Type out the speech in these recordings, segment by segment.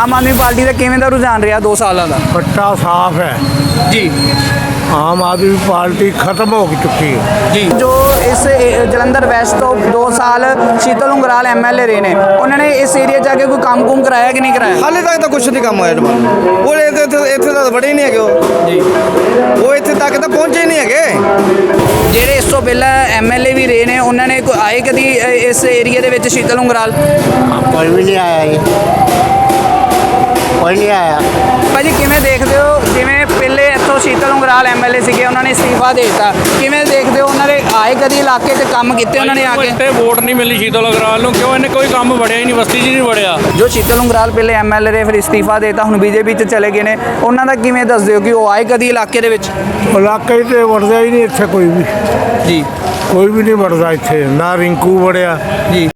Aam Aadmi party ਦਾ ਕਿਵੇਂ ਦਾ ਰੁਝਾਨ ਰਿਹਾ 2 ਸਾਲਾਂ ਦਾ ਪੱਟਾ ਸਾਫ਼ ਹੈ ਜੀ ਆਮ ਆਦਮੀ ਪਾਰਟੀ ਖਤਮ ਹੋ ਚੁੱਕੀ ਹੈ ਜੀ ਜੋ ਇਸ ਏ- ਜਲੰਧਰ ਵੈਸਟ ਤੋਂ 2 ਸਾਲ ਸ਼ੀਤਲ ਉਂਗਰਾਲ ਐਮਐਲਏ ਰਹੇ ਨੇ ਉਹਨਾਂ ਨੇ ਇਸ ਏਰੀਆ ਜਾ ਕੇ ਕੋਈ ਕੰਮ ਕੁਮ ਕਰਾਇਆ ਕਿ ਨਹੀਂ ਕਰਾਇਆ ਹਾਲੇ ਤੱਕ ਤਾਂ ਕੁਛ ਨਹੀਂ ਕੰਮ ਹੋਇਆ ਡਮਾ ਉਹ ਇੱਥੇ ਇੱਥੇ ਇੱਥੇ ਤਾਂ ਬੜੇ ਹੀ ਨਹੀਂ ਹੈਗੇ ਉਹ ਜੀ ਉਹ ਇੱਥੇ ਤੱਕ ਤਾਂ ਪਹੁੰਚੇ ਹੀ ਨਹੀਂ ਹੈਗੇ ਜਿਹੜੇ ਇਸ ਤੋਂ ਪਹਿਲਾਂ ਐਮਐਲਏ ਵੀ ਰਹੇ ਨੇ ਉਹਨਾਂ ਨੇ ਕੋਈ ਆਏ ਕਦੀ ਅ, ਇਸ ਏਰੀਆ ਦੇ ਵਿੱਚ ਸ਼ੀਤਲ ਉਂਗਰਾਲ कोई भी नहीं आया ये ਕੋਈ ਨਹੀਂ ਆਇਆ। ਭਾਜੀ ਕਿਵੇਂ ਦੇਖਦੇ ਹੋ? ਜਿਵੇਂ ਪਹਿਲੇ ਇੱਥੋਂ ਸ਼ੀਤਲ ਉਂਗਰਾਲ ਐਮਐਲਏ ਸੀਗੇ ਉਹਨਾਂ ਨੇ ਅਸਤੀਫਾ ਦੇ ਦਿੱਤਾ। ਕਿਵੇਂ ਦੇਖਦੇ ਹੋ? ਉਹਨਾਂ ਦੇ ਆਏ ਕਦੀ ਇਲਾਕੇ 'ਚ ਕੰਮ ਕੀਤੇ ਉਹਨਾਂ ਨੇ ਆ ਕੇ? ਤੇ ਵੋਟ ਨਹੀਂ ਮਿਲੀ ਸ਼ੀਤਲ ਉਂਗਰਾਲ ਨੂੰ ਕਿਉਂ? ਇਹਨੇ ਕੋਈ ਕੰਮ ਵੜਿਆ ਹੀ ਨਹੀਂ ਬਸਤੀ 'ਚ ਨਹੀਂ ਵੜਿਆ। ਜੋ ਸ਼ੀਤਲ ਉਂਗਰਾਲ ਪਹਿਲੇ ਐਮਐਲਏ ਨੇ ਫਿਰ ਅਸਤੀਫਾ ਦੇਤਾ ਹੁਣ ਬੀਜੇਪੀ 'ਚ ਚਲੇ ਗਏ ਨੇ। ਉਹਨਾਂ ਦਾ ਕਿਵੇਂ ਦੱਸਦੇ ਹੋ ਕਿ ਉਹ ਆਏ ਕਦੀ ਇਲਾਕੇ ਦੇ ਵਿੱਚ? ਇਲਾਕੇ 'ਚ ਵੜਦਾ ਹੀ ਨਹੀਂ ਇੱਥੇ ਕੋਈ ਵੀ। ਜੀ। ਕੋਈ ਵੀ ਨਹੀਂ ਵੜਦਾ ਇੱਥੇ ਨਾ ਰਿੰਕੂ ਵੜਿਆ। ਜੀ।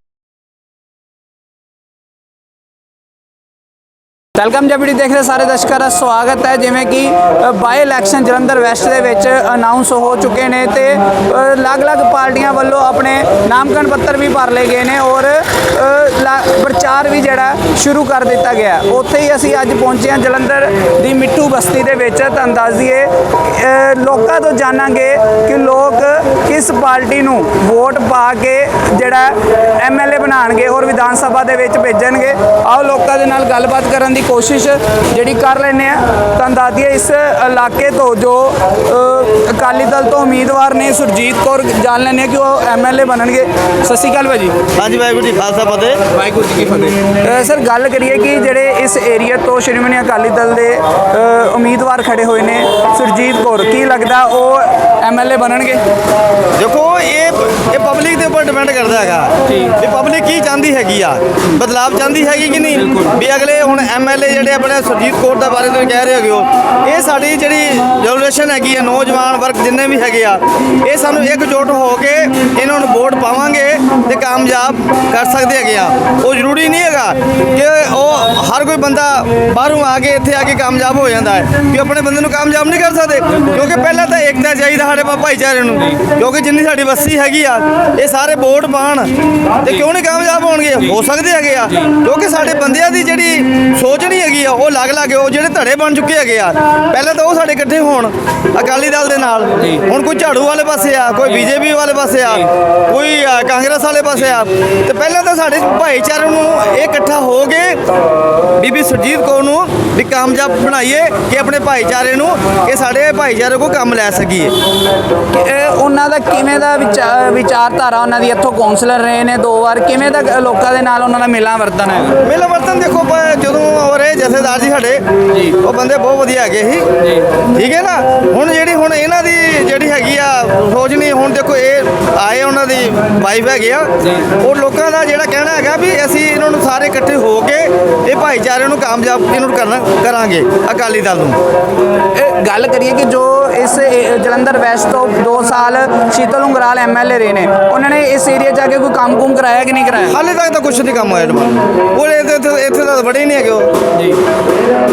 ਵੈਲਕਮ ਜਬੜੀ ਦੇਖ ਰਹੇ ਸਾਰੇ ਦਰਸ਼ਕਾਂ ਦਾ ਸਵਾਗਤ ਹੈ। ਜਿਵੇਂ ਕਿ ਅ, ਬਾਈ ਇਲੈਕਸ਼ਨ ਜਲੰਧਰ ਵੈਸਟ ਦੇ ਵਿੱਚ ਅਨਾਉਂਸ ਹੋ ਚੁੱਕੇ ਨੇ ਤੇ ਅਲੱਗ-ਅਲੱਗ ਪਾਰਟੀਆਂ ਵੱਲੋਂ ਆਪਣੇ ਨਾਮਕਰਨ ਪੱਤਰ ਵੀ ਭਰ ਲਏ ਗਏ ਨੇ ਔਰ ਅ, ਪ੍ਰਚਾਰ ਵੀ ਜਿਹੜਾ ਸ਼ੁਰੂ ਕਰ ਦਿੱਤਾ ਗਿਆ ਉੱਥੇ ਹੀ ਅਸੀਂ ਅੱਜ ਪਹੁੰਚੇ ਹਾਂ ਜਲੰਧਰ ਦੀ ਮਿੱਟੂ ਬਸਤੀ ਦੇ ਵਿੱਚ। ਤੁਹਾਨੂੰ ਦੱਸ ਦਈਏ ਲੋਕਾਂ ਤੋਂ ਜਾਣਾਂਗੇ ਕਿ ਲੋਕ ਕਿਸ ਪਾਰਟੀ ਨੂੰ ਵੋਟ ਪਾ ਕੇ ਜਿਹੜਾ ਐਮਐਲਏ ਬਣਾਉਣਗੇ ਔਰ ਵਿਧਾਨ ਸਭਾ ਦੇ ਵਿੱਚ ਭੇਜਣਗੇ। ਆਓ ਲੋਕਾਂ ਦੇ ਨਾਲ ਗੱਲਬਾਤ ਕਰਨ ਦੀ ਕੋਸ਼ਿਸ਼ ਜਿਹੜੀ ਕਰ ਲੈਂਦੇ ਆ। ਤੁਹਾਨੂੰ ਦੱਸ ਦਈਏ ਇਸ ਇਲਾਕੇ ਤੋਂ ਜੋ ਅਕਾਲੀ ਦਲ ਤੋਂ ਉਮੀਦਵਾਰ ਨੇ ਸੁਰਜੀਤ ਕੌਰ ਜਾਣ ਲੈਂਦੇ ਆ ਕਿ ਉਹ ਐਮਐਲਏ ਬਣਨਗੇ। ਸਤਿ ਸ਼੍ਰੀ ਅਕਾਲ ਭਾਜੀ। ਹਾਂਜੀ ਵਾਹਿਗੁਰੂ ਜੀ ਖਾਲਸਾ ਫਤਿਹ। ਵਾਹਿਗੁਰੂ ਜੀ ਕੀ ਫਤਿਹ। ਸਰ ਗੱਲ ਕਰੀਏ ਕਿ ਜਿਹੜੇ ਇਸ ਏਰੀਆ ਤੋਂ ਸ਼੍ਰੋਮਣੀ ਅਕਾਲੀ ਦਲ ਦੇ ਉਮੀਦਵਾਰ ਖੜੇ ਹੋਏ ਨੇ ਸੁਰਜੀਤ ਕੌਰ ਕੀ ਲੱਗਦਾ ਉਹ ਐਮਐਲਏ ਬਣਨਗੇ ਦੇਖੋ ਇਹ ਇਹ ਪਬਲਿਕ ਦੇ ਉੱਪਰ ਡਿਪੈਂਡ ਕਰਦਾ ਹੈਗਾ। ਵੀ ਪਬਲਿਕ ਕੀ ਚਾਹੁੰਦੀ ਹੈਗੀ ਆ? ਬਦਲਾਵ ਚਾਹੁੰਦੀ ਹੈਗੀ ਕਿ ਨਹੀਂ? ਵੀ ਅਗਲੇ ਹੁਣ ਐਮਐਲਏ ਜਿਹੜੇ ਆਪਣੇ ਸੁਰਜੀਤ ਕੌਰ ਦਾ ਬਾਰੇ ਤੁਸੀਂ ਕਹਿ ਰਹੇ ਹੈਗੇ ਹੋ ਇਹ ਸਾਡੀ ਜਿਹੜੀ ਜਨਰੇਸ਼ਨ ਹੈਗੀ ਆ ਨੌਜਵਾਨ ਵਰਗ ਜਿੰਨੇ ਵੀ ਹੈਗੇ ਆ ਇਹ ਸਾਨੂੰ ਇਕਜੁੱਟ ਹੋ ਕੇ ਇਹਨਾਂ ਨੂੰ ਵੋਟ ਪਾਵਾਂਗੇ ਤੇ ਕਾਮਯਾਬ ਕਰ ਸਕਦੇ ਹੈਗੇ ਆ। ਉਹ ਜ਼ਰੂਰੀ ਨਹੀਂ ਹੈਗਾ ਕਿ ਉਹ ਹਰ ਕੋਈ ਬੰਦਾ ਬਾਹਰੋਂ ਆ ਕੇ ਇੱਥੇ ਆ ਕੇ ਕਾਮਯਾਬ ਹੋ ਜਾਂਦਾ ਹੈ ਕਿ ਆਪਣੇ ਬੰਦੇ ਨੂੰ ਕਾਮਯਾਬ ਨਹੀਂ ਕਰ ਸਕਦੇ। ਕਿਉਂਕਿ ਪਹਿਲਾਂ ਤਾਂ ਏਕਤਾ ਚਾਹੀਦਾ ਸਾਡੇ ਭਾਈਚਾਰੇ ਨੂੰ ਕਿਉਂਕਿ ਜਿੰਨੀ ਸਾਡੀ ਬਸਤੀ ਹੈਗੀ ਆ ਇਹ ਸਾਰੇ ਵੋਟ ਪਾਣ। ਤੇ ਕਿਉਂ ਨਹੀਂ ਕਾਮਯਾਬ ਹੋਣਗੇ? ਹੋ ਸਕਦੇ ਹੈਗੇ ਆ। ਕਿਉਂਕਿ ਸਾਡੇ ਬੰਦਿਆਂ ਦੀ ਜਿਹੜੀ ਸੋਚ ਆ ਉਹ ਲੱਗ ਲੱਗ ਉਹ ਜਿਹੜੇ ਧੜੇ ਬਣ ਚੁੱਕੇ ਹੈਗੇ ਆ। ਪਹਿਲਾਂ ਤਾਂ ਉਹ ਸਾਡੇ ਇਕੱਠੇ ਹੋਣ ਅਕਾਲੀ ਦਲ ਦੇ ਨਾਲ। ਹੁਣ ਕੋਈ ਝਾੜੂ ਵਾਲੇ ਪਾਸੇ ਆ ਕੋਈ ਬੀਜੇਪੀ ਵਾਲੇ ਪਾਸੇ ਆ ਕੋਈ ਕਾਂਗਰਸ ਵਾਲੇ ਪਾਸੇ ਆ। ਤੇ ਪਹਿਲਾਂ ਤਾਂ ਸਾਡੇ ਭਾਈਚਾਰੇ ਨੂੰ ਇਹ ਇਕੱਠਾ ਹੋ ਕੇ ਬੀਬੀ ਸੁਰਜੀਤ ਕੌਰ ਨੂੰ ਵੀ ਕਾਮਯਾਬ ਬਣਾਈਏ ਕਿ ਆਪਣੇ ਭਾਈਚਾਰੇ ਨੂੰ ਕਿ ਸਾਡੇ ਭਾਈਚਾਰੇ ਕੋ ਕੰਮ ਲੈ ਸਕੀਏ। ਇਹ ਉਹਨਾਂ ਦਾ ਕਿਵੇਂ ਦਾ ਵਿਚਾ- ਵਿਚਾਰਧਾਰਾ ਉਹਨਾਂ ਦੀ ਇੱਥੋਂ ਕਾਉਂਸਲਰ ਰਹੇ ਨੇ ਦੋ ਵਾਰ ਕਿਵੇਂ ਦਾ ਲੋਕਾਂ ਦੇ ਨਾਲ ਉਹਨਾਂ ਦਾ ਮਿਲਾਂ ਵਰਤਨ ਹੈ? ਮੇਲਾ ਵਰਤਨ ਦੇਖੋ ਜਦੋਂ ਹੋ ਰਹੇ ਜਥੇਦਾਰ ਜੀ ਸਾਡੇ ਉਹ ਬੰਦੇ ਬਹੁਤ ਵਧੀਆ ਹੈਗੇ ਸੀ। ਠੀਕ ਹੈ ਨਾ? ਹੁਣ ਜਿਹੜੀ ਹੁਣ ਇਹਨਾਂ ਦੀ ਜਿਹੜੀ ਹੈਗੀ ਆ ਸੋਚ ਨਹੀਂ ਹੁਣ ਦੇਖੋ ਇਹ ਆਏ ਉਹਨਾਂ ਦੀ ਵਾਈਫ ਹੈਗੇ ਆ। ਉਹ ਲੋਕਾਂ ਦਾ ਜਿਹੜਾ ਕਹਿਣਾ ਹੈਗਾ ਵੀ ਅਸੀਂ ਇਹਨਾਂ ਨੂੰ ਸਾਰੇ ਇਕੱਠੇ ਹੋ ਕੇ ਇਹ ਭਾਈਚਾਰੇ ਨੂੰ ਕਾਮਯਾਬ ਇਹਨਾਂ ਨੂੰ ਕਰਨਾ ਕਰਾਂਗੇ ਅਕਾਲੀ ਦਲ ਨੂੰ। ਇਹ ਗੱਲ ਕਰੀਏ ਕਿ ਜੋ ਇਸ ਜਲੰਧਰ ਵੈਸਟ ਤੋਂ 2 ਸਾਲ ਸ਼ੀਤਲ ਉਂਗਰਾਲ ਐਮਐਲਏ ਰਹੇ ਨੇ। ਉਹਨਾਂ ਨੇ ਇਸ ਏਰੀਆ ਜਾ ਕੇ ਕੋਈ ਕੰਮ ਕੁਮ ਕਰਾਇਆ ਕਿ ਨਹੀਂ ਕਰਾਇਆ? ਹਾਲੇ ਤੱਕ ਤਾਂ ਕੁਛ ਨਹੀਂ ਕੰਮ ਹੋਇਆ ਡਮਾ ਉਹ ਇੱਥੇ ਇੱਥੇ ਇੱਥੇ ਤਾਂ ਬੜੇ ਹੀ ਨਹੀਂ ਹੈਗੇ ਉਹ। ਜੀ।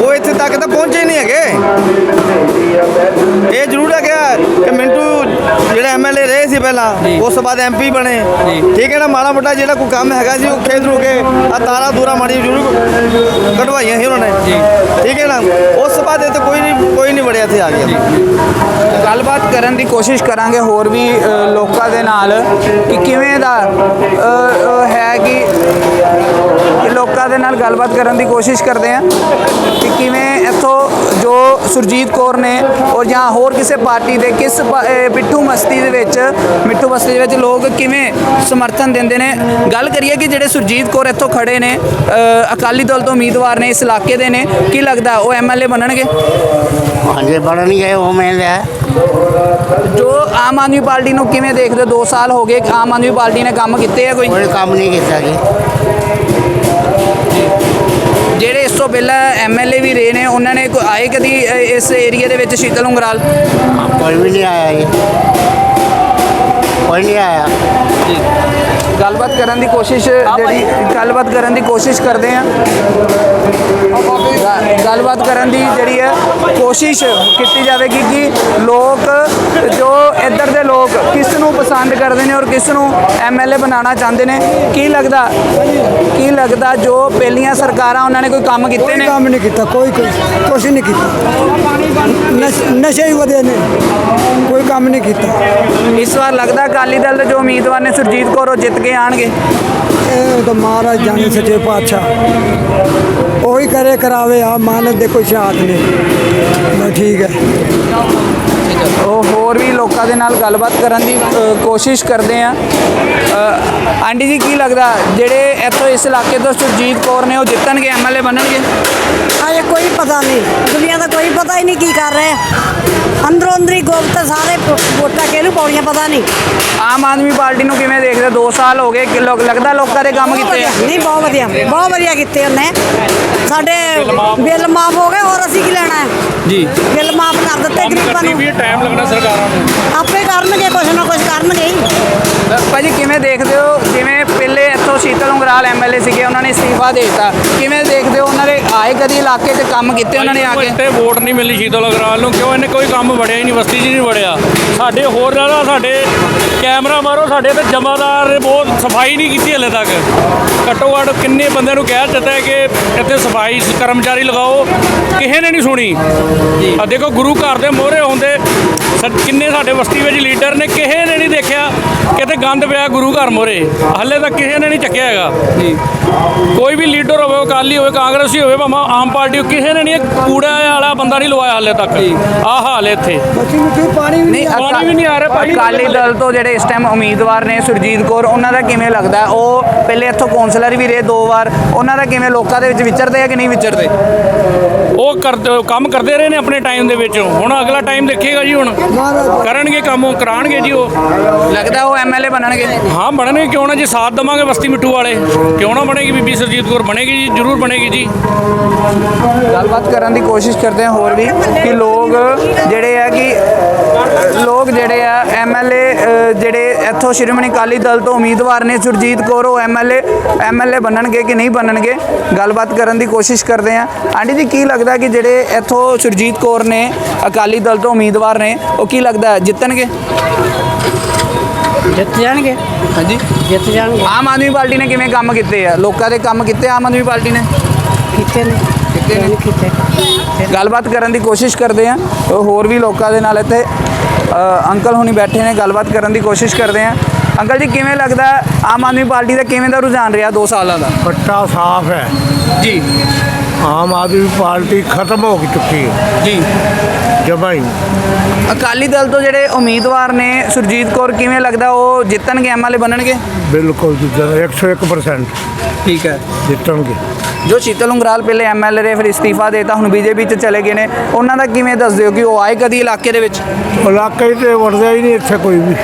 ਉਹ ਇੱਥੇ ਤੱਕ ਤਾਂ ਪਹੁੰਚੇ ਹੀ ਨਹੀਂ ਹੈਗੇ। ਇਹ ਜ਼ਰੂਰ ਹੈਗਾ ਕਿ ਮਿੰਟੂ ਜਿਹੜਾ ਐਮਐਲਏ ਰਹੇ ਸੀ ਪਹਿਲਾਂ ਉਸ ਤੋਂ ਬਾਅਦ ਐਮਪੀ ਬਣੇ। ਠੀਕ ਹੈ ਨਾ ਮਾੜਾ ਮੋਟਾ ਜਿਹੜਾ ਕੋਈ ਕੰਮ ਹੈਗਾ ਸੀ ਉਹ ਖੇਤ ਰੂ ਕੇ ਆ ਤਾਰਾ ਦੂਰਾ ਮਾੜੀ ਜ਼ਰੂਰ ਕਢਵਾਈਆਂ ਸੀ ਉਹਨਾਂ ਨੇ। ਠੀਕ ਹੈ ਨਾ ਉਸ ਤੋਂ ਬਾਅਦ ਕੋਈ ਨਹੀਂ ਕੋਈ ਆ ਗਿਆ ਗੱਲਬਾਤ ਕਰਨ ਦੀ ਕੋਸ਼ਿਸ਼ ਕਰਾਂਗੇ ਹੋਰ ਵੀ ਲੋਕਾਂ ਦੇ ਨਾਲ ਕਿ ਕਿਵੇਂ ਦਾ ਹੈ ਕਿ ਕਿ ਲੋਕਾਂ ਦੇ ਨਾਲ ਗੱਲਬਾਤ ਕਰਨ ਦੀ ਕੋਸ਼ਿਸ਼ ਕਰਦੇ ਆ, ਕਿ ਕਿਵੇਂ ਇੱਥੋਂ ਜੋ ਸੁਰਜੀਤ ਕੌਰ ਨੇ ਔਰ ਜਾਂ ਹੋਰ ਕਿਸੇ ਪਾਰਟੀ ਦੇ ਕਿਸ ਪਿੱਠੂ ਮਸਤੀ ਦੇ ਵਿੱਚ ਮਿੱਠੂ ਮਸਤੀ ਦੇ ਵਿੱਚ ਲੋਕ ਕਿਵੇਂ ਸਮਰਥਨ ਦਿੰਦੇ ਨੇ? ਗੱਲ ਕਰੀਏ ਕਿ ਜਿਹੜੇ ਸੁਰਜੀਤ ਕੌਰ ਇੱਥੋਂ ਖੜੇ ਨੇ ਅਕਾਲੀ ਦਲ ਤੋਂ ਉਮੀਦਵਾਰ ਨੇ ਇਸ ਇਲਾਕੇ ਦੇ ਨੇ ਕੀ ਲੱਗਦਾ ਉਹ ਐਮਐਲਏ ਬਣਨਗੇ? ਹਾਂਜੀ ਬਣਨਗੇ ਉਹ ਮੈਂ ਜੋ ਆਮ ਆਦਮੀ ਪਾਰਟੀ ਨੂੰ ਕਿਵੇਂ ਦੇਖਦੇ ਦੋ ਸਾਲ ਹੋ ਗਏ ਆਮ ਆਦਮੀ ਪਾਰਟੀ ਨੇ ਕੰਮ ਕੀਤੇ ਆ ਕੋਈ? ਕੋਈ ਕੰਮ ਨਹੀਂ ਕੀਤਾ ਜੀ। ਜਿਹੜੇ ਇਸ ਤੋਂ ਪਹਿਲਾਂ ਐਮਐਲਏ ਵੀ ਰਹੇ ਨੇ ਉਹਨਾਂ ਨੇ ਕੋਈ ਆਏ ਕਦੀ ਇਸ ਏਰੀਆ ਦੇ ਵਿੱਚ ਸ਼ੀਤਲ ਉਂਗਰਾਲ? ਕੋਈ ਵੀ ਨਹੀਂ ਆਇਆ ਜੀ। ਕੋਈ ਨਹੀਂ ਆਇਆ। ਗੱਲਬਾਤ ਕਰਨ ਦੀ ਕੋਸ਼ਿਸ਼ ਜਿਹੜੀ ਗੱਲਬਾਤ ਕਰਨ ਦੀ ਕੋਸ਼ਿਸ਼ ਕਰਦੇ ਆ ਗੱਲਬਾਤ ਕਰਨ ਦੀ ਜਿਹੜੀ ਹੈ ਕੋਸ਼ਿਸ਼ ਕੀਤੀ ਜਾਵੇਗੀ ਕਿ ਲੋਕ ਜੋ ਇੱਧਰ ਦੇ ਲੋਕ ਕਿਸ ਨੂੰ ਪਸੰਦ ਕਰਦੇ ਨੇ ਔਰ ਕਿਸ ਨੂੰ ਐਮਐਲਏ ਬਣਾਉਣਾ ਚਾਹੁੰਦੇ ਨੇ ਕੀ ਲੱਗਦਾ ਕੀ ਲੱਗਦਾ ਜੋ ਪਹਿਲੀਆਂ ਸਰਕਾਰਾਂ ਉਹਨਾਂ ਨੇ ਕੋਈ ਕੰਮ ਕੀਤੇ ਨੇ? ਕੰਮ ਨਹੀਂ ਕੀਤਾ ਕੋਈ ਕੋਈ ਕੁਛ ਨਹੀਂ ਕੀਤਾ। ਨਸ਼- ਹੀ ਵਧੇ ਨੇ। ਕੋਈ ਕੰਮ ਨਹੀਂ ਕੀਤਾ। ਇਸ ਵਾਰ ਲੱਗਦਾ ਅਕਾਲੀ ਦਲ ਦੇ ਜੋ ਉਮੀਦਵਾਰ ਨੇ ਸੁਰਜੀਤ ਕੌਰ ਉਹ ਜਿੱਤ ਕੇ ਆਣਗੇ ਇਹ ਤਾਂ ਮਹਾਰਾਜ ਜਾਣੇ ਸੱਚੇ ਪਾਤਸ਼ਾਹ। ਉਹੀ ਕਰੇ ਕਰਾਵੇ ਆ ਮਾਨਤ ਦੇ ਕੋਈ ਸ਼ਾਦ ਨਹੀਂ। ਮੈਂ ਠੀਕ ਹੈ। ਉਹ ਹੋਰ ਵੀ ਲੋਕਾਂ ਦੇ ਨਾਲ ਗੱਲਬਾਤ ਕਰਨ ਦੀ ਕੋਸ਼ਿਸ਼ ਕਰਦੇ ਆ ਆਂਟੀ ਜੀ ਕੀ ਲੱਗਦਾ ਜਿਹੜੇ ਇੱਥੋਂ ਇਸ ਇਲਾਕੇ ਤੋਂ ਸੁਰਜੀਤ ਕੌਰ ਨੇ ਉਹ ਜਿੱਤਣਗੇ ਐਮਐਲਏ ਬਣਨਗੇ? ਅਜੇ ਕੋਈ ਪਤਾ ਨਹੀਂ। ਦੁਨੀਆ ਦਾ ਕੋਈ ਪਤਾ ਹੀ ਨਹੀਂ ਕੀ ਕਰ ਰਹੇ। ਅੰਦਰੋਂ ਅੰਦਰੀ ਗੁਪਤ ਸਾਰੇ ਵੋਟਾਂ ਕਿਹਨੂੰ ਪਾਉਣੀਆਂ ਪਤਾ ਨਹੀਂ। ਆਮ ਆਦਮੀ ਪਾਰਟੀ ਨੂੰ ਕਿਵੇਂ ਦੇਖਦੇ 2 ਸਾਲ ਹੋ ਗਏ ਕਿ ਲੋਕ ਲੱਗਦਾ ਲੋਕਾਂ ਦੇ ਕੰਮ ਕੀਤੇ ਨਹੀਂ ਬਹੁਤ ਵਧੀਆ। ਬਹੁਤ ਵਧੀਆ ਕੀਤੇ ਉਹਨੇ। ਸਾਡੇ ਬਿੱਲ ਮਾਫ ਹੋ ਗਏ ਹੋਰ ਅਸੀਂ ਕੀ ਲੈਣਾ ਹੈ? ਜੀ। ਬਿੱਲ ਮਾਫ ਕਰ ਦਿੱਤੇ ਗਰੀਬਾਂ ਨੂੰ। ਵੀ ਟਾਈਮ ਲੱਗਣਾ ਸਰਕਾਰਾਂ ਨੂੰ? ਆਪੇ ਕਰਨਗੇ ਕੁਛ ਨਾ ਕੁਛ ਕਰਨਗੇ ਹੀ। ਭਾਜੀ ਕਿਵੇਂ ਦੇਖਦੇ ਹੋ? ਜਿਵੇਂ ਪਹਿਲੇ ਇੱਥੋਂ ਸ਼ੀਤਲ ਉਂਗਰਾਲ ਐਮਐਲਏ ਸੀਗੇ ਉਹਨਾਂ ਨੇ ਅਸਤੀਫਾ ਦੇ ਦਿੱਤਾ। ਕਿਵੇਂ ਦੇਖਦੇ ਹੋ? ਉਹਨਾਂ ਦੇ ਆਏ ਕਦੀ ਇਲਾਕੇ 'ਚ ਕੰਮ ਕੀਤੇ ਉਹਨਾਂ ਨੇ ਆ ਕੇ? ਇੱਥੇ ਵੋਟ ਨਹੀਂ ਮਿਲੀ ਸ਼ੀਤਲ ਅਗਰਾਲ ਨੂੰ ਕਿਉਂ ਇਹਨੇ ਕੋਈ ਕੰਮ ਵੜਿਆ ਹੀ ਨਹੀਂ ਬਸਤੀ 'ਚ ਨਹੀਂ ਵੜਿਆ? ਸਾਡੇ ਹੋਰ ਜ਼ਿਆਦਾ ਸਾਡੇ ਕੈਮਰਾ ਮਾਰੋ ਸਾਡੇ ਤੇ ਜਮਾਦਾਰ ਨੇ ਬਹੁਤ ਸਫ਼ਾਈ ਨਹੀਂ ਕੀਤੀ ਹਲੇ ਤੱਕ। ਘੱਟੋ ਘੱਟ ਕਿੰਨੇ ਬੰਦਿਆਂ ਨੂੰ ਕਹਿ ਦਿੱਤਾ ਹੈ ਕਿ ਇੱਥੇ ਸਫ਼ਾਈ ਕਰਮਚਾਰੀ ਲਗਾਓ। ਕਿਸੇ ਨੇ ਨਹੀਂ ਸੁਣੀ। ਆ ਦੇਖੋ ਗੁਰੂ ਘਰ ਦੇ ਮੋਹਰੇ ਹੁੰਦੇ। ਕਿੰਨੇ ਸਾਡੇ ਬਸਤੀ ਵਿੱਚ ਲੀਡਰ ਨੇ ਕਿਸੇ ਨੇ ਨਹੀਂ ਦੇਖਿਆ ਕਿਤੇ ਗੰਦ ਪਿਆ ਗੁਰੂ ਘਰ ਮੋਹਰੇ। ਹਲੇ ਤੱਕ ਕਿਸੇ ਨੇ ਨਹੀਂ ਚੱਕਿਆ ਹੈਗਾ। ਜੀ। ਕੋਈ ਵੀ ਲੀਡਰ ਹੋਵੇ ਅਕਾਲੀ ਹੋਵੇ ਕਾਂਗਰਸੀ ਹੋਵੇ ਭਾਵੇਂ ਆਮ ਪਾਰਟੀ ਹੋਵੇ, ਕਿਸੇ ਨੇ ਨਹੀਂ ਕੂੜਾ ਵਾਲਾ ਬੰਦਾ ਨਹੀਂ ਲਵਾਇਆ ਹਾਲੇ ਤੱਕ। ਆਹ ਹਾਲ ਹੈ ਇੱਥੇ। ਪਾਣੀ ਵੀ ਨਹੀਂ ਨਹੀਂ ਪਾਣੀ ਵੀ ਨਹੀਂ ਆ ਰਿਹਾ। ਅਕਾਲੀ ਦਲ ਤੋਂ ਜਿਹੜੇ ਇਸ ਟਾਈਮ ਉਮੀਦਵਾਰ ਨੇ ਸੁਰਜੀਤ ਕੌਰ ਉਹਨਾਂ ਦਾ ਕਿਵੇਂ ਲੱਗਦਾ? ਉਹ ਪਹਿਲੇ ਇੱਥੋਂ ਕੌਂਸਲਰ ਵੀ ਰਹੇ ਦੋ ਵਾਰ ਉਹਨਾਂ ਦਾ ਕਿਵੇਂ ਲੋਕਾਂ ਦੇ ਵਿੱਚ ਵਿਚਰਦੇ ਆ ਕਿ ਨਹੀਂ ਵਿਚਰਦੇ? ਉਹ ਕਰਦੇ ਕੰਮ ਕਰਦੇ ਰਹੇ ਨੇ ਆਪਣੇ ਟਾਈਮ ਦੇ ਵਿੱਚ। ਹੁਣ ਅਗਲਾ ਟਾਈਮ ਦੇਖੇਗਾ ਜੀ ਹੁਣ। ਕਰਨਗੇ ਕੰਮ ਉਹ ਕਰਾਣਗੇ ਜੀ ਉਹ। ਲੱਗਦਾ ਉਹ ਐਮਐਲਏ ਬਣਨਗੇ? ਹਾਂ ਬਣਨਗੇ ਕਿਉਂ ਨਾ ਜੀ ਸਾਥ ਦਵਾਂਗੇ ਬਸਤੀ ਮਿੱਠੂ ਵਾਲੇ। ਕਿਉਂ ਨਾ ਬਣੇਗੀ ਬੀਬੀ ਸਰਜੀਤ ਕੌਰ ਬਣੇਗੀ ਜੀ ਜ਼ਰੂਰ ਬਣੇਗੀ ਜੀ। ਗੱਲਬਾਤ ਕਰਨ ਦੀ ਕੋਸ਼ਿਸ਼ ਕਰਦੇ ਹਾਂ ਹੋਰ ਵੀ ਕਿ ਲੋਕ ਜਿਹੜੇ ਆ ਕਿ ਲੋਕ ਜਿਹੜੇ ਆ ਐਮਐਲਏ ਜਿਹੜੇ ਇੱਥੋਂ ਸ਼੍ਰੋਮਣੀ ਅਕਾਲੀ ਦਲ ਤੋਂ ਉਮੀਦਵਾਰ ਨੇ ਸੁਰਜੀਤ ਕੌਰ ਉਹ ਐਮਐਲਏ ਐਮਐਲਏ ਬਣਨਗੇ ਕਿ ਨਹੀਂ ਬਣਨਗੇ ਗੱਲਬਾਤ ਕਰਨ ਦੀ ਕੋਸ਼ਿਸ਼ ਕਰਦੇ ਹਾਂ। ਆਂਟੀ ਜੀ ਕੀ ਲੱਗਦਾ ਕਿ ਜਿਹੜੇ ਇੱਥੋਂ ਸੁਰਜੀਤ ਕੌਰ ਨੇ ਅਕਾਲੀ ਦਲ ਤੋਂ ਉਮੀਦਵਾਰ ਨੇ ਉਹ ਕੀ ਲੱਗਦਾ ਜਿੱਤਣਗੇ? ਜਿੱਤ ਜਾਣਗੇ। ਹਾਂਜੀ। ਜਿੱਤ ਜਾਣਗੇ। ਆਮ ਆਦਮੀ ਪਾਰਟੀ ਨੇ ਕਿਵੇਂ ਕੰਮ ਕੀਤੇ ਆ? ਲੋਕਾਂ ਦੇ ਕੰਮ ਕੀਤੇ ਆਮ ਆਦਮੀ ਪਾਰਟੀ ਨੇ? ਕੀਤੇ ਨੇ। ਕੀਤੇ ਨੇ। ਕੀਤੇ। ਗੱਲਬਾਤ ਕਰਨ ਦੀ ਕੋਸ਼ਿਸ਼ ਕਰਦੇ ਆ ਹੋਰ ਵੀ ਲੋਕਾਂ ਦੇ ਨਾਲ ਇੱਥੇ ਅੰਕਲ ਹੁਣੀ ਬੈਠੇ ਨੇ ਗੱਲਬਾਤ ਕਰਨ ਦੀ ਕੋਸ਼ਿਸ਼ ਕਰਦੇ ਆ ਅੰਕਲ ਜੀ ਕਿਵੇਂ ਲੱਗਦਾ ਆਮ ਆਦਮੀ ਪਾਰਟੀ ਦਾ ਕਿਵੇਂ ਦਾ ਰੁਝਾਨ ਰਿਹਾ 2 ਸਾਲਾਂ ਦਾ? ਪੱਟਾ ਸਾਫ਼ ਹੈ। ਜੀ। ਆਮ ਆਦਮੀ ਪਾਰਟੀ ਖਤਮ ਹੋ ਚੁੱਕੀ ਹੈ। ਜੀ। ਜਮਾਂ ਹੀ ਅਕਾਲੀ ਦਲ ਤੋਂ ਜਿਹੜੇ ਉਮੀਦਵਾਰ ਨੇ ਸੁਰਜੀਤ ਕੌਰ ਕਿਵੇਂ ਲੱਗਦਾ ਉਹ ਜਿੱਤਣਗੇ ਐਮਐਲਏ ਬਣਨਗੇ? ਬਿਲਕੁਲ ਜਿੱਤਣ 101% ਠੀਕ ਹੈ। ਜਿੱਤਣਗੇ। ਜੋ ਸ਼ੀਤਲ ਉਂਗਰਾਲ ਪਹਿਲੇ ਐਮਐਲਏ ਰਹੇ ਫਿਰ ਇਸਤੀਫਾ ਦੇਤਾ ਹੁਣ ਬੀਜੇਪੀ 'ਚ ਚਲੇ ਗਏ ਨੇ। ਉਹਨਾਂ ਦਾ ਕਿਵੇਂ ਦੱਸਦੇ ਹੋ ਕਿ ਉਹ ਆਏ ਕਦੀ ਇਲਾਕੇ ਦੇ ਵਿੱਚ? ਇਲਾਕੇ 'ਚ ਤੇ ਵੜਦਾ ਹੀ ਨਹੀਂ ਇੱਥੇ ਕੋਈ ਵੀ।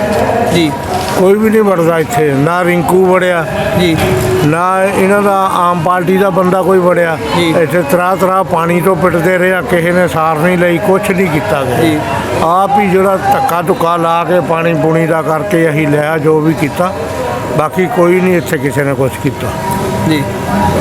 ਜੀ। ਕੋਈ ਵੀ ਨਹੀਂ ਵੜਦਾ ਇੱਥੇ। ਨਾ ਰਿੰਕੂ ਵੜਿਆ। ਜੀ। ਨਾ ਇਹਨਾਂ ਦਾ ਆਮ ਪਾਰਟੀ ਦਾ ਬੰਦਾ ਕੋਈ ਵੜਿਆ। ਇੱਥੇ ਤਰਾ ਤਰਾ ਪਾਣੀ ਤੋਂ ਪਿੱਟਦੇ ਰਿਹਾ ਕਿਸੇ ਨੇ ਸਾਰ ਨਹੀਂ ਲਈ ਕੁਛ ਨਹੀਂ ਕੀਤਾ ਜੀ। ਆਪ ਹੀ ਜਿਹੜਾ ਧੱਕਾ ਧੁੱਕਾ ਲਾ ਕੇ ਪਾਣੀ ਪੂਣੀ ਦਾ ਕਰਕੇ ਅਸੀਂ ਲਿਆ ਜੋ ਵੀ ਕੀਤਾ। ਬਾਕੀ ਕੋਈ ਨਹੀਂ ਇੱਥੇ ਕਿਸੇ ਨੇ ਕੁਛ ਕੀਤਾ। ਜੀ।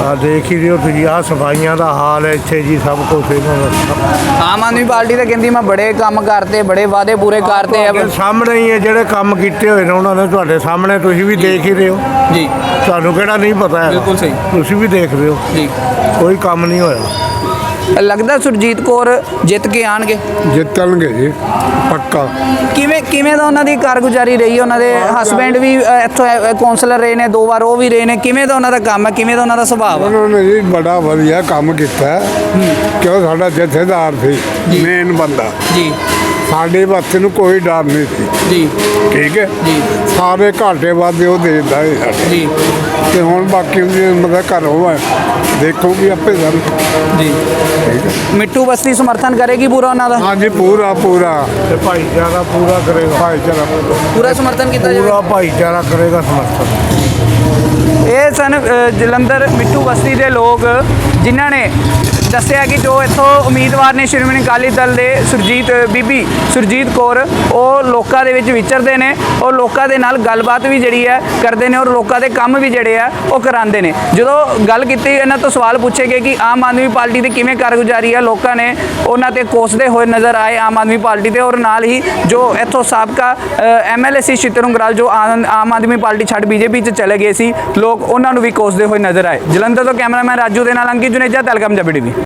ਆ ਦੇਖ ਹੀ ਰਿਓ ਤੁਸੀਂ ਆ ਸਫਾਈਆਂ ਦਾ ਹਾਲ ਹੈ ਇੱਥੇ ਜੀ ਸਭ ਕੁਝ ਇਹਨਾਂ ਦਾ। ਆਮ ਆਦਮੀ ਪਾਰਟੀ ਤਾਂ ਕਹਿੰਦੀ ਮੈਂ ਬੜੇ ਕੰਮ ਕਰਤੇ ਬੜੇ ਵਾਅਦੇ ਪੂਰੇ ਕਰਤੇ ਆ। ਤੁਹਾਡੇ ਸਾਹਮਣੇ ਹੀ ਹੈ ਜਿਹੜੇ ਕੰਮ ਕੀਤੇ ਹੋਏ ਨੇ ਉਹਨਾਂ ਨੇ ਤੁਹਾਡੇ ਸਾਹਮਣੇ ਤੁਸੀਂ ਵੀ ਦੇਖ ਹੀ ਰਹੇ ਹੋ। ਜੀ। ਤੁਹਾਨੂੰ ਕਿਹੜਾ ਨਹੀਂ ਪਤਾ ਹੈ? ਬਿਲਕੁਲ ਸਹੀ। ਤੁਸੀਂ ਵੀ ਦੇਖ ਰਹੇ ਹੋ। ਜੀ। ਕੋਈ ਕੰਮ ਨਹੀਂ ਹੋਇਆ। ਲੱਗਦਾ ਸੁਰਜੀਤ ਕੌਰ ਜਿੱਤ ਕੇ ਆਣਗੇ? ਜਿੱਤਣਗੇ ਜੀ ਪੱਕਾ। ਕਿਵੇਂ ਕਿਵੇਂ ਦਾ ਉਹਨਾਂ ਦੀ ਕਾਰਗੁਜ਼ਾਰੀ ਰਹੀ? ਉਹਨਾਂ ਦੇ ਹਸਬੈਂਡ ਵੀ ਅ, ਇੱਥੋਂ ਕੌਂਸਲਰ ਰਹੇ ਨੇ ਦੋ ਵਾਰ ਉਹ ਵੀ ਰਹੇ ਨੇ। ਕਿਵੇਂ ਦਾ ਉਹਨਾਂ ਦਾ ਕੰਮ ਹੈ? ਕਿਵੇਂ ਦਾ ਉਹਨਾਂ ਦਾ ਸੁਭਾਅ ਹੈ ਉਹਨਾਂ ਨੇ ਜੀ ਬੜਾ ਵਧੀਆ ਕੰਮ ਕੀਤਾ। ਹੈ। ਕਿਉਂ? ਸਾਡਾ ਜਥੇਦਾਰ ਸੀ ਮੇਨ ਬੰਦਾ। ਜੀ। ਸਾਡੇ ਵਾਸਤੇ ਨੂੰ ਕੋਈ ਡਰ ਨਹੀਂ ਸੀ। ਜੀ। ਠੀਕ ਹੈ? ਜੀ। ਸਾਰੇ ਘਾਟੇ ਵਾਦੇ ਉਹ ਦੇ ਦਿੰਦਾ ਹੈ ਸਾਡੇ। ਜੀ। ਤੇ ਹੁਣ ਬਾਕੀ ਉਹਦੀ ਮਤਲਬ ਘਰੋਂ ਹੈ ਦੇਖੋਗੀ ਆਪੇ ਸਰ ਜੀ। ਮਿੱਟੂ ਬਸਤੀ ਸਮਰਥਨ ਕਰੇਗੀ ਪੂਰਾ ਉਹਨਾਂ ਦਾ? ਹਾਂਜੀ ਪੂਰਾ ਪੂਰਾ। ਤੇ ਭਾਈਚਾਰਾ ਪੂਰਾ ਕਰੇਗਾ। ਭਾਈਚਾਰਾ ਪੂਰਾ। ਸਮਰਥਨ ਕੀਤਾ ਜਾਵੇ? ਪੂਰਾ ਭਾਈਚਾਰਾ ਕਰੇਗਾ ਸਮਰਥਨ। ਇਹ ਸਨ ਜਲੰਧਰ ਮਿੱਠੂ ਬਸਤੀ ਦੇ ਲੋਕ ਜਿਨ੍ਹਾਂ ਨੇ ਦੱਸਿਆ ਕਿ ਜੋ ਇੱਥੋਂ ਉਮੀਦਵਾਰ ਨੇ ਸ਼੍ਰੋਮਣੀ ਅਕਾਲੀ ਦਲ ਦੇ ਸੁਰਜੀਤ ਬੀਬੀ ਸੁਰਜੀਤ ਕੌਰ, ਉਹ ਲੋਕਾਂ ਦੇ ਵਿੱਚ ਵਿਚਰਦੇ ਨੇ, ਉਹ ਲੋਕਾਂ ਦੇ ਨਾਲ ਗੱਲਬਾਤ ਵੀ ਜਿਹੜੀ ਹੈ ਕਰਦੇ ਨੇ ਔਰ ਲੋਕਾਂ ਦੇ ਕੰਮ ਵੀ ਜਿਹੜੇ ਆ, ਉਹ ਕਰਾਉਂਦੇ ਨੇ। ਜਦੋਂ ਗੱਲ ਕੀਤੀ, ਇਹਨਾਂ ਤੋਂ ਸਵਾਲ ਪੁੱਛੇ ਗਏ ਕਿ ਆਮ ਆਦਮੀ ਪਾਰਟੀ ਦੀ ਕਿਵੇਂ ਕਾਰਗੁਜ਼ਾਰੀ ਹੈ ਲੋਕਾਂ ਨੇ ਉਹਨਾਂ ਤੇ ਕੋਸਦੇ ਹੋਏ ਨਜ਼ਰ ਆਏ ਆਮ ਆਦਮੀ ਪਾਰਟੀ ਤੇ ਔਰ ਨਾਲ ਹੀ ਜੋ ਇੱਥੋਂ ਸਾਬਕਾ ਐਮਐਲਏ ਸੀ ਸ਼ਿਤਰ ਉਂਗਰਾਲ, ਜੋ ਆਮ ਆਦਮੀ ਪਾਰਟੀ ਛੱਡ ਬੀਜੇਪੀ 'ਚ ਚਲੇ ਗਏ ਸੀ, ਲੋਕ ਉਹਨਾਂ ਨੂੰ ਵੀ ਕੋਸਦੇ ਹੋਏ ਨਜ਼ਰ ਆਏ। ਜਲੰਧਰ ਤੋਂ ਕੈਮਰਾਮੈਨ ਰਾਜੂ ਦੇ ਨਾਲ ਅੰਕਿਤ ਜੁਨੇਜਾ ਤਲਕਮ ਜਬੜੀ